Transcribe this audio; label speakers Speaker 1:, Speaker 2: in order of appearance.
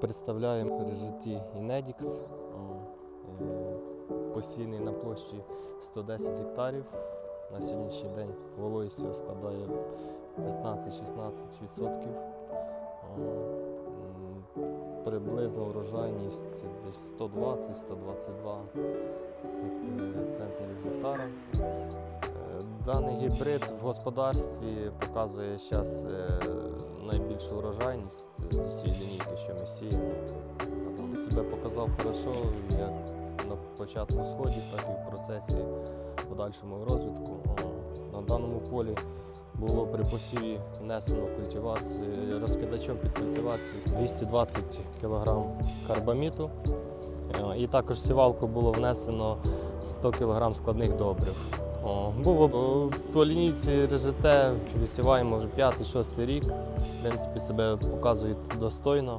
Speaker 1: Представляємо режиті Інедікс, посійний на площі 110 гектарів. На сьогоднішній день вологість його складає 15-16%. Приблизно урожайність десь 120-122 е, центнерів гектара. Е, Даний гібрид в господарстві показує зараз найбільшу урожайність з усієї лінійки, що ми сіємо. Себе показав хорошо як на початку сходів, так і в процесі подальшому розвитку. На даному полі було при посіві внесено культивацію розкидачом під культивацію 220 кг карбаміту. Е, І також сівалку було внесено 100 кг складних добрив. Був по лінійці РЖТ, висіваємо вже 5-6 рік. В принципі, себе показують достойно.